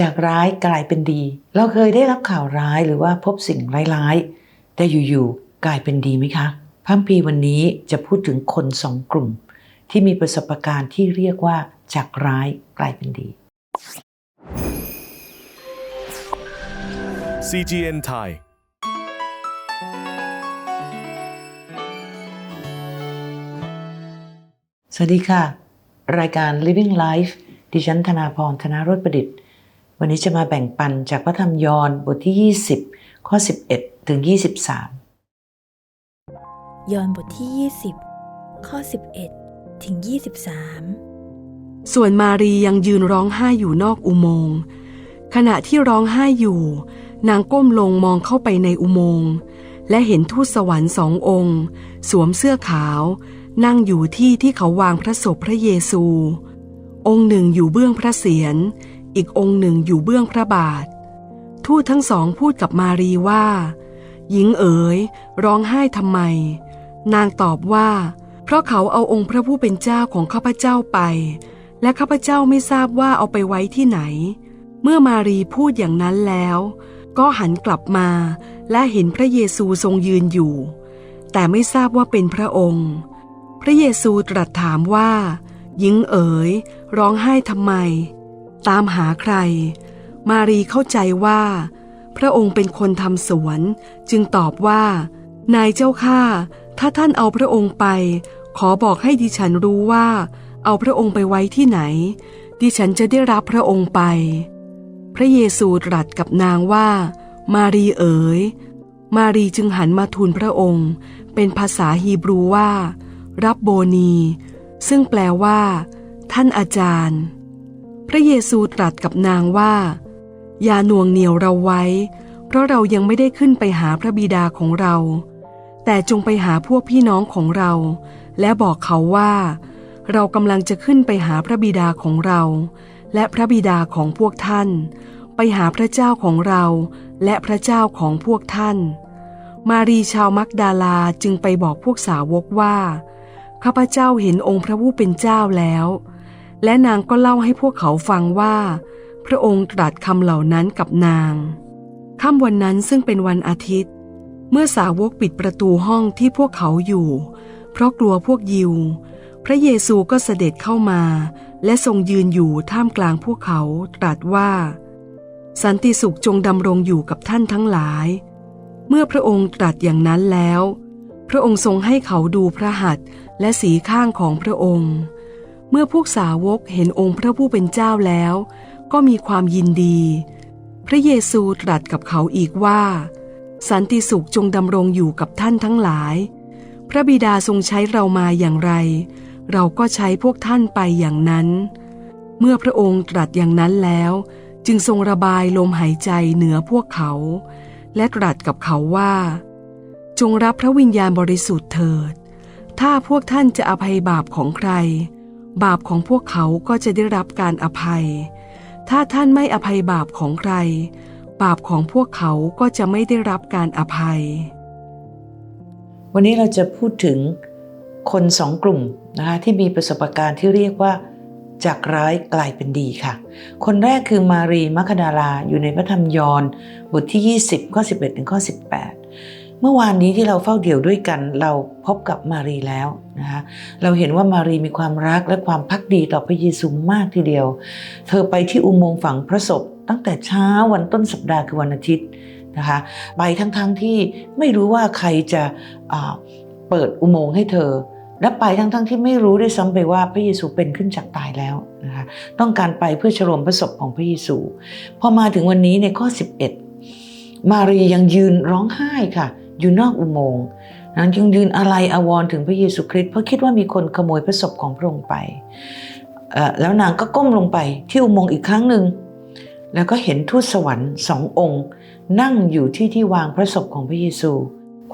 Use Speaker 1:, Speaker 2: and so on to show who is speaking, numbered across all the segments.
Speaker 1: จากร้ายกลายเป็นดี เราเคยได้รับข่าวร้ายหรือว่าพบสิ่งร้ายๆ แต่อยู่ๆกลายเป็นดีไหมคะพระคัมภีร์วันนี้จะพูดถึงคนสองกลุ่ม ที่มีประสบการณ์ที่เรียกว่าจากร้ายกลายเป็นดี
Speaker 2: CGN Thai
Speaker 1: สวัสดีค่ะ รายการ Living Life ดิฉันธนาพรธนารสประดิษฐ์ วันนี้จะมาแบ่งปันจากพระธรรมยอห์นบทที่ 20 ข้อ 11 ถึง 23
Speaker 3: ยอห์นบทที่ 20 ข้อ 11 ถึง 23
Speaker 4: ส่วนมารียังยืนร้องไห้อยู่นอกอุโมงค์ขณะที่ร้องไห้อยู่ นางก้มลงมองเข้าไปในอุโมงค์และเห็นทูตสวรรค์สององค์ สวมเสื้อขาว นั่งอยู่ที่ที่เขาวางพระศพพระเยซู องค์หนึ่งอยู่เบื้องพระเศียร อีกองค์หนึ่งอยู่เบื้องพระบาท ทูตทั้งสองพูดกับมารีว่า หญิงเอ๋ย ร้องไห้ทำไม นางตอบว่า เพราะเขาเอาองค์พระผู้เป็นเจ้าของข้าพเจ้าไป และข้าพเจ้าไม่ทราบว่าเอาไปไว้ที่ไหน เมื่อมารีพูดอย่างนั้นแล้ว ก็หันกลับมาและเห็นพระเยซูทรงยืนอยู่ แต่ไม่ทราบว่าเป็นพระองค์ พระเยซูตรัสถามว่า หญิงเอ๋ย ร้องไห้ทำไม ตามหาใคร มารีเข้าใจว่า พระองค์เป็นคนทำสวน จึงตอบว่า นายเจ้าข้าถ้าท่านเอาพระองค์ไป ขอบอกให้ดิฉันรู้ว่า เอาพระองค์ไปไว้ที่ไหน ดิฉันจะได้รับพระองค์ไป พระเยซูตรัสกับนางว่า มารีเอ๋ย มารีจึงหันมาทูลพระองค์ เป็นภาษาฮีบรูว่า รับโบนี ซึ่งแปลว่า ท่านอาจารย์ พระเยซูตรัสกับนางว่า อย่าหน่วงเหนียวเราไว้ เพราะเรายังไม่ได้ขึ้นไปหาพระบิดาของเรา แต่จงไปหาพวกพี่น้องของเรา และบอกเขาว่า เรากำลังจะขึ้นไปหาพระบิดาของเรา และพระบิดาของพวกท่าน ไปหาพระเจ้าของเรา และพระเจ้าของพวกท่าน มารีชาวมักดาลาจึงไปบอกพวกสาวกว่าข้าพเจ้าเห็นองค์พระผู้เป็นเจ้าแล้ว และนางก็เล่าให้พวกเขาฟังว่า พระองค์ตรัสคำเหล่านั้นกับนาง ค่ำวันนั้นซึ่งเป็นวันอาทิตย์ เมื่อสาวกปิดประตูห้องที่พวกเขาอยู่ เพราะกลัวพวกยิว พระเยซูก็เสด็จเข้ามา และทรงยืนอยู่ท่ามกลางพวกเขาตรัสว่า สันติสุขจงดำรงอยู่กับท่านทั้งหลาย เมื่อพระองค์ตรัสอย่างนั้นแล้ว พระองค์ทรงให้เขาดูพระหัตถ์และสีข้างของพระองค์ เมื่อพวกสาวกเห็นองค์พระผู้เป็นเจ้าแล้ว ก็มีความยินดี พระเยซูตรัสกับเขาอีกว่า สันติสุขจงดำรงอยู่กับท่านทั้งหลาย พระบิดาทรงใช้เรามาอย่างไร เราก็ใช้พวกท่านไปอย่างนั้น เมื่อพระองค์ตรัสอย่างนั้นแล้ว จึงทรงระบายลมหายใจเหนือพวกเขา และตรัสกับเขาว่า จงรับพระวิญญาณบริสุทธิ์เถิด ถ้าพวกท่านจะอภัยบาปของใคร บาปของพวกเขาก็จะได้รับการอภัย ถ้าท่านไม่อภัยบาปของใคร บาปของพวกเขาก็จะไม่ได้รับการอภัย
Speaker 1: วันนี้เราจะพูดถึงคนสองกลุ่มนะคะที่มีประสบการณ์ที่เรียกว่าจากร้ายกลายเป็นดีค่ะ คนแรกคือมารีมัคคดาลาอยู่ในพระธรรมยอห์นบทที่ 20 ข้อ 11 ถึงข้อ 18 เมื่อวานนี้ที่เราเฝ้าเดี่ยวด้วยกัน เราพบกับมารีแล้วนะคะเราเห็นว่ามารีมีความรักและความพักดีต่อพระเยซูมากทีเดียว เธอไปที่อุโมงค์ฝังพระศพ ตั้งแต่เช้าวันต้นสัปดาห์คือวันอาทิตย์นะคะไปทั้งๆทที่ไม่รู้ว่าใครจะเปิดอุโมงค์ให้เธอ และไปทั้งๆทที่ไม่รู้ด้วยซ้ำไปว่าพระเยซูเป็นขึ้นจากตายแล้วนะคะต้องการไปเพื่อฉลองพระศพของพระเยซู พอมาถึงวันนี้ในข้อ 11 มารียังยืนร้องไห้ค่ะ อยู่นอกอุโมงค์นางจึงยืนอะไรอาวรถึงพระเยซูคริสต์เพราะคิดว่ามีคนขโมยพระศพของพระองค์ไป แล้วนางก็ก้มลงไปที่อุโมงค์อีกครั้งหนึ่ง แล้วก็เห็นทูตสวรรค์สององค์ นั่งอยู่ที่ที่วางพระศพของพระเยซู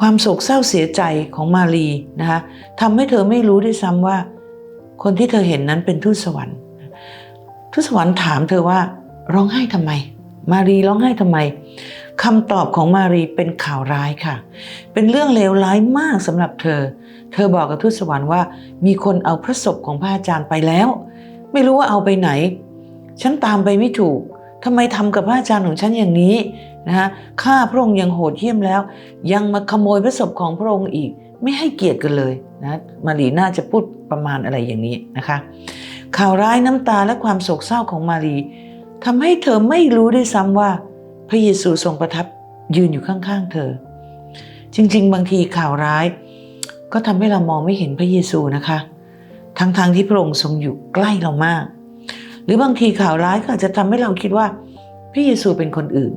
Speaker 1: ความโศกเศร้าเสียใจของมารีนะคะทำให้เธอไม่รู้ด้วยซ้ำว่า คนที่เธอเห็นนั้นเป็นทูตสวรรค์ทูตสวรรค์ถามเธอว่าร้องไห้ทำไม มารีร้องไห้ทำไม คำตอบของมารีเป็นข่าวร้ายค่ะ เป็นเรื่องเลวร้ายมากสำหรับเธอ เธอบอกกับทูตสวรรค์ว่า มีคนเอาพระศพของพระอาจารย์ไปแล้ว ไม่รู้ว่าเอาไปไหน ฉันตามไปไม่ถูกทำไมทำกับพระอาจารย์ของฉันอย่างนี้นะฮะฆ่าพระองค์ยังโหดเหี้ยมแล้ว ยังมาขโมยพระศพของพระองค์อีก ไม่ให้เกียรติกันเลยนะมารีน่าจะพูดประมาณอะไรอย่างนี้นะคะ ข่าวร้ายน้ำตาและความโศกเศร้าของมารีทำให้เธอไม่รู้ด้วยซ้ำว่า ระเยซูทรงประทับยืนอยู่ข้างๆ เธอ จริง ๆ บางทีข่าวร้าย ก็ทำให้เรามองไม่เห็นพระเยซูนะคะ ทั้งๆทที่พระองค์ทรงอยู่ใกล้เรามาก หรือบางทีข่าวร้ายก็อาจจะทำให้เราคิดว่าพระเยซูเป็นคนอื่น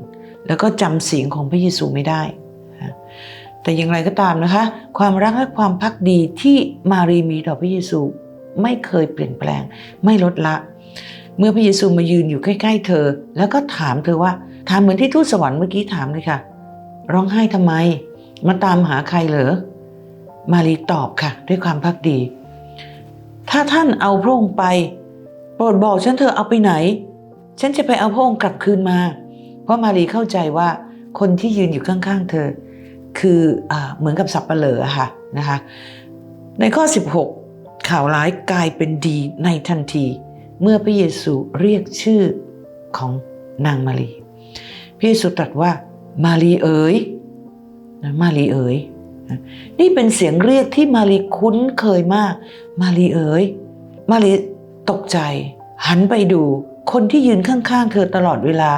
Speaker 1: แล้วก็จำเสียงของพระเยซูไม่ได้ แต่อย่างไรก็ตามนะคะ ความรักและความพักดีที่มารีมีต่อพระเยซูไม่เคยเปลี่ยนแปลง ไม่ลดละ เมื่อพระเยซูมายืนอยู่ใกล้ ๆ เธอ แล้วก็ถามเธอว่า ถามเหมือนที่ทูตสวรรค์เมื่อกี้ถามเลยค่ะ ร้องไห้ทำไม มาตามหาใครเหรอ มารีตอบค่ะ ด้วยความพักดี ถ้าท่านเอาพระองค์ไป โปรดบอกฉันเธอะเอาไปไหน ฉันจะไปเอาพระองค์กลับคืนมา เพราะมารีเข้าใจว่าคนที่ยืนอยู่ข้างๆ เธอ คืออเหมือนกับสับเหลออค่ะนะคะในข้อ 16 ข่าวร้ายกลายเป็นดีในทันที เมื่อพระเยซูเรียกชื่อของนางมารี พระเยซูตรัสว่า มารีเอ๋ยนะมารีเอ๋ยนะนี่เป็นเสียงเรียกที่มารีคุ้นเคยมาก มารีเอ๋ยมารีตกใจ หันไปดูคนที่ยืนข้างๆ เธอตลอดเวลา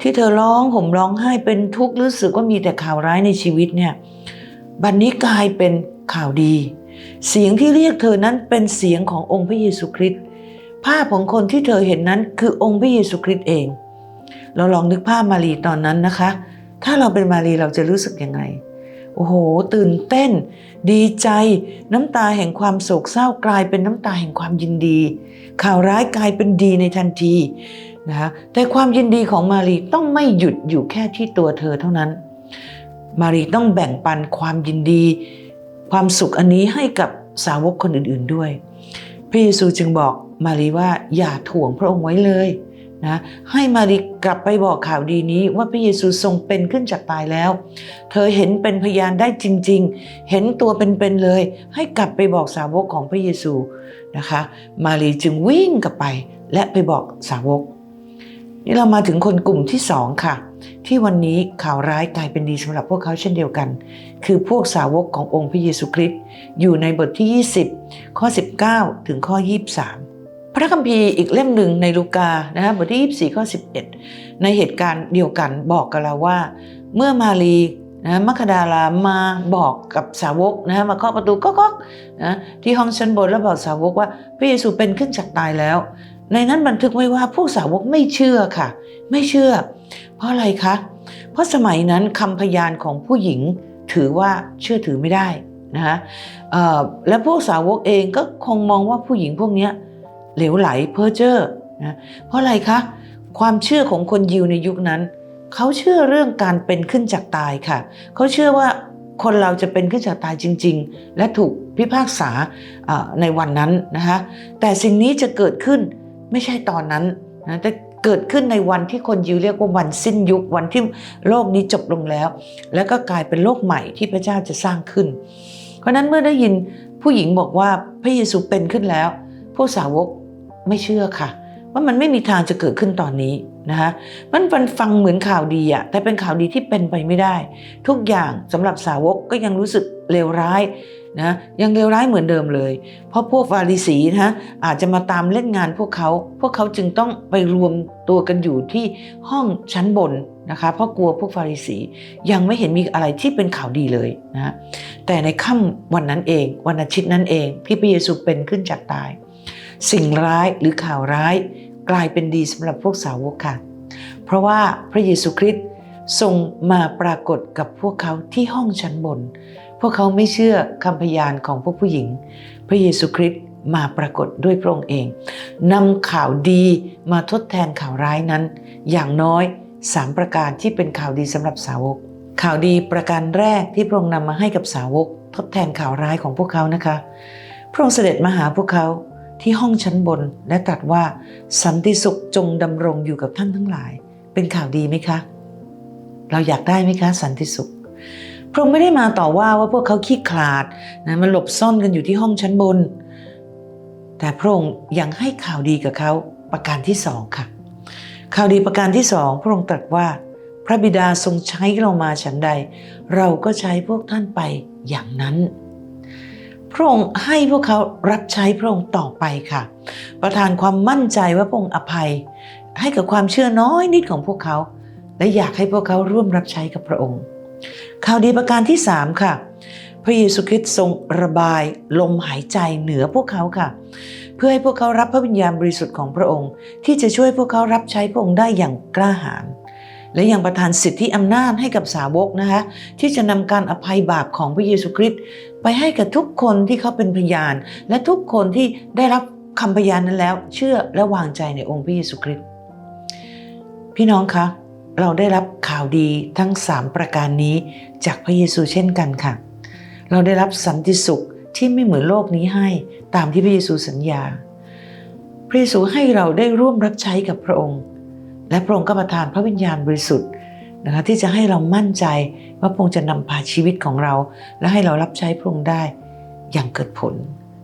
Speaker 1: ที่เธอร้องห่มร้องไห้เป็นทุกข์รู้สึกว่ามีแต่ข่าวร้ายในชีวิตเนี่ยบัดนนี้กลายเป็นข่าวดี เสียงที่เรียกเธอนั้นเป็นเสียงขององค์พระเยซูคริสต์ภาพของคนที่เธอเห็นนั้นคือองค์พระเยซูคริสต์เอง เราลองนึกภาพมารีตอนนั้นนะคะ ถ้าเราเป็นมารีเราจะรู้สึกยังไง โอ้โห ตื่นเต้น ดีใจ น้ำตาแห่งความโศกเศร้ากลายเป็นน้ำตาแห่งความยินดี ข่าวร้ายกลายเป็นดีในทันทีนะคะแต่ความยินดีของมารีต้องไม่หยุดอยู่แค่ที่ตัวเธอเท่านั้น มารีต้องแบ่งปันความยินดี ความสุขอันนี้ให้กับสาวกคนอื่นๆด้วย พระเยซูจึงบอกมารีว่าอย่าถ่วงพระองค์ไว้เลย นะให้มารีกลับไปบอกข่าวดีนี้ว่าพระเยซูทรงเป็นขึ้นจากตายแล้ว เธอเห็นเป็นพยานได้จริง ๆ เห็นตัวเป็นๆเลย ให้กลับไปบอกสาวกของพระเยซูนะคะ มารีจึงวิ่งกลับไปและไปบอกสาวก นี่เรามาถึงคนกลุ่มที่สองค่ะ ที่วันนี้ข่าวร้ายกลายเป็นดีสำหรับพวกเขาเช่นเดียวกัน คือพวกสาวกขององค์พระเยซูคริสต์อยู่ในบทที่ 20 ข้อ 19 ถึงข้อ 23 ระคัมภีร์อีกเล่มหนึ่งในลูกานะฮะบทที่24ข้อ11 ในเหตุการณ์เดียวกันบอกกับเราว่า เมื่อมารีนะมัคดาลามาบอกกับสาวกนะฮะมาเคาะประตูก๊อกๆนะที่ห้องชั้นบนแล้วบอกสาวกว่าพระเยซูเป็นขึ้นจากตายแล้ว ในนั้นบันทึกไว้ว่าพวกสาวกไม่เชื่อค่ะ ไม่เชื่อ เพราะอะไรคะ เพราะสมัยนั้นคำพยานของผู้หญิงถือว่าเชื่อถือไม่ได้นะคะและพวกสาวกเองก็คงมองว่าผู้หญิงพวกเนี้ เหลวไหลเพ้อเจ้อนะเพราะอะไรคะความเชื่อของคนยิวในยุคนั้น เขาเชื่อเรื่องการเป็นขึ้นจากตายค่ะ เขาเชื่อว่าคนเราจะเป็นขึ้นจากตายจริง ๆ และถูกพิพากษาในวันนั้นนะคะแต่สิ่งนี้จะเกิดขึ้นไม่ใช่ตอนนั้นนะแต่เกิดขึ้นในวันที่คนยิวเรียกว่าวันสิ้นยุควันที่โลกนี้จบลงแล้ว แล้วก็กลายเป็นโลกใหม่ที่พระเจ้าจะสร้างขึ้น เพราะนั้นเมื่อได้ยินผู้หญิงบอกว่าพระเยซูเป็นขึ้นแล้วพวกสาวก ไม่เชื่อค่ะ ว่ามันไม่มีทางจะเกิดขึ้นตอนนี้นะคะมันมันฟังเหมือนข่าวดีอะแต่เป็นข่าวดีที่เป็นไปไม่ได้ ทุกอย่างสำหรับสาวกก็ยังรู้สึกเลวร้ายนะยังเลวร้ายเหมือนเดิมเลย เพราะพวกฟาริสีนะอาจจะมาตามเล่นงานพวกเขา พวกเขาจึงต้องไปรวมตัวกันอยู่ที่ห้องชั้นบนนะคะเพราะกลัวพวกฟาริสียังไม่เห็นมีอะไรที่เป็นข่าวดีเลยนะแต่ในค่ำวันนั้นเอง วันอาทิตย์นั้นเอง ที่พระเยซูเป็นขึ้นจากตาย สิ่งร้ายหรือข่าวร้าย กลายเป็นดีสำหรับพวกสาวกค่ะ เพราะว่าพระเยซูคริสต์ทรงมาปรากฏกับพวกเขาที่ห้องชั้นบน พวกเขาไม่เชื่อคำพยานของพวกผู้หญิง พระเยซูคริสต์มาปรากฏด้วยพระองค์เองนำข่าวดีมาทดแทนข่าวร้ายนั้น อย่างน้อยสามประการที่เป็นข่าวดีสำหรับสาวก ข่าวดีประการแรกที่พระองค์นำมาให้กับสาวก ทดแทนข่าวร้ายของพวกเขานะคะ พระองค์เสด็จมาหาพวกเขา ที่ห้องชั้นบนและตรัสว่า สันติสุขจงดำรงอยู่กับท่านทั้งหลาย เป็นข่าวดีไหมคะ เราอยากได้ไหมคะ สันติสุข พระองค์ไม่ได้มาต่อว่าว่าพวกเขาขี้ขลาดนะมันหลบซ่อนกันอยู่ที่ห้องชั้นบน แต่พระองค์ยังให้ข่าวดีกับเขาประการที่สองค่ะ ข่าวดีประการที่สองพระองค์ตรัสว่า พระบิดาทรงใช้เรามาฉันใด เราก็ใช้พวกท่านไปอย่างนั้น พระองค์ให้พวกเขารับใช้พระองค์ต่อไปค่ะ ประทานความมั่นใจว่าพระองค์อภัย ให้กับความเชื่อน้อยนิดของพวกเขา และอยากให้พวกเขาร่วมรับใช้กับพระองค์ ข่าวดีประการที่สามค่ะ พระเยซูคริสต์ทรงระบายลมหายใจเหนือพวกเขาค่ะ เพื่อให้พวกเขารับพระวิญญาณบริสุทธิ์ของพระองค์ ที่จะช่วยพวกเขารับใช้พระองค์ได้อย่างกล้าหาญ และยังประทานสิทธิอำนาจให้กับสาวกนะคะที่จะนำการอภัยบาปของพระเยซูคริสต์ไปให้กับทุกคนที่เขาเป็นพยาน และทุกคนที่ได้รับคำพยานนั้นแล้ว เชื่อและวางใจในองค์พระเยซูคริสต์พี่น้องคะเราได้รับข่าวดีทั้ง 3 ประการนี้จากพระเยซูเช่นกันค่ะ เราได้รับสันติสุขที่ไม่เหมือนโลกนี้ให้ตามที่พระเยซูสัญญา พระเยซูให้เราได้ร่วมรับใช้กับพระองค์ และพระองค์ก็ประทานพระวิญญาณบริสุทธิ์นะคะที่จะให้เรามั่นใจว่าพระองค์จะนำพาชีวิตของเรา และให้เรารับใช้พระองค์ได้อย่างเกิดผล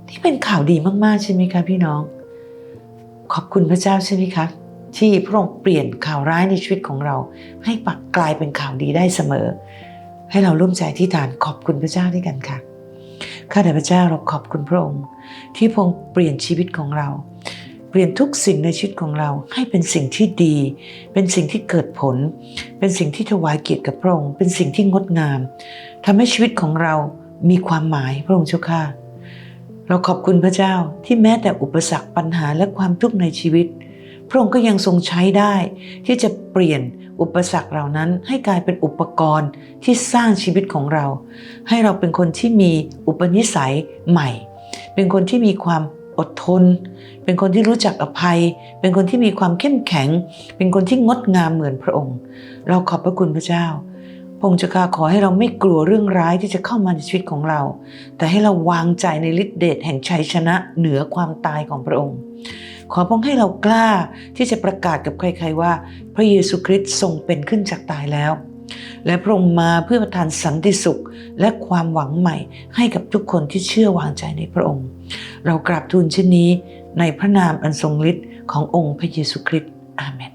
Speaker 1: ที่เป็นข่าวดีมากๆใช่ไหมคะพี่น้อง ขอบคุณพระเจ้าใช่ไหมคะที่พระองค์เปลี่ยนข่าวร้ายในชีวิตของเรา ให้ปักกลายเป็นข่าวดีได้เสมอ ให้เราร่วมใจที่ฐานขอบคุณพระเจ้าด้วยกันค่ะข้าแต่พระเจ้าเราขอบคุณพระองค์ ที่พระองค์เปลี่ยนชีวิตของเรา ปลี่ยนทุกสิ่งในชีวิตของเราให้เป็นสิ่งที่ดี เป็นสิ่งที่เกิดผล เป็นสิ่งที่ถวายเกียรติกับพระองค์ เป็นสิ่งที่งดงามทำให้ชีวิตของเรามีความหมายพระองค์เจ้าค่ะ เราขอบคุณพระเจ้าที่แม้แต่อุปสรรคปัญหาและความทุกข์ในชีวิต พระองค์ก็ยังทรงใช้ได้ ที่จะเปลี่ยนอุปสรรคเหล่านั้นให้กลายเป็นอุปกรณ์ที่สร้างชีวิตของเรา ให้เราเป็นคนที่มีอุปนิสัยใหม่ เป็นคนที่มีความ อดทน เป็นคนที่รู้จักอภัย เป็นคนที่มีความเข้มแข็ง เป็นคนที่งดงามเหมือนพระองค์ เราขอบพระคุณพระเจ้าพระองค์จะขอให้เราไม่กลัวเรื่องร้ายที่จะเข้ามาในชีวิตของเรา แต่ให้เราวางใจในฤทธิเดชแห่งชัยชนะเหนือความตายของพระองค์ ขอพระองค์ให้เรากล้าที่จะประกาศกับใครๆว่า พระเยซูคริสต์ทรงเป็นขึ้นจากตายแล้ว และพระองค์มาเพื่อประทานสันติสุขและความหวังใหม่ให้กับทุกคนที่เชื่อวางใจในพระองค์ เรากราบทูลเช่นนี้ในพระนามอันทรงฤทธิ์ขององค์พระเยซูคริสต์อาเมน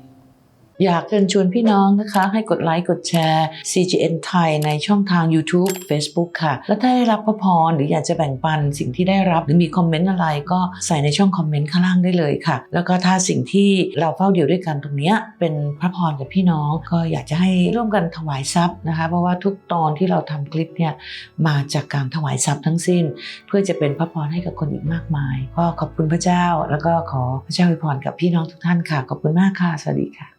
Speaker 1: อยากเชิญชวนพี่น้องนะคะ ให้กดไลค์กดแชร์ CGN ไทยในช่องทาง YouTube Facebook ค่ะ และถ้าได้รับพระพรหรืออยากจะแบ่งปันสิ่งที่ได้รับ หรือมีคอมเมนต์อะไรก็ใส่ในช่องคอมเมนต์ข้างล่างได้เลยค่ะ แล้วก็ถ้าสิ่งที่เราเฝ้าเดียวด้วยกันตรงนี้เป็นพระพรกับพี่น้อง ก็อยากจะให้ร่วมกันถวายทรัพย์นะคะ เพราะว่าทุกตอนที่เราทำคลิปเนี่ยมาจากการถวายทรัพย์ทั้งสิ้น เพื่อจะเป็นพระพรให้กับคนอีกมากมาย ก็ขอบคุณพระเจ้า แล้วก็ขอพระเจ้าอวยพรกับพี่น้องทุกท่านค่ะ ขอบคุณมากค่ะ สวัสดีค่ะ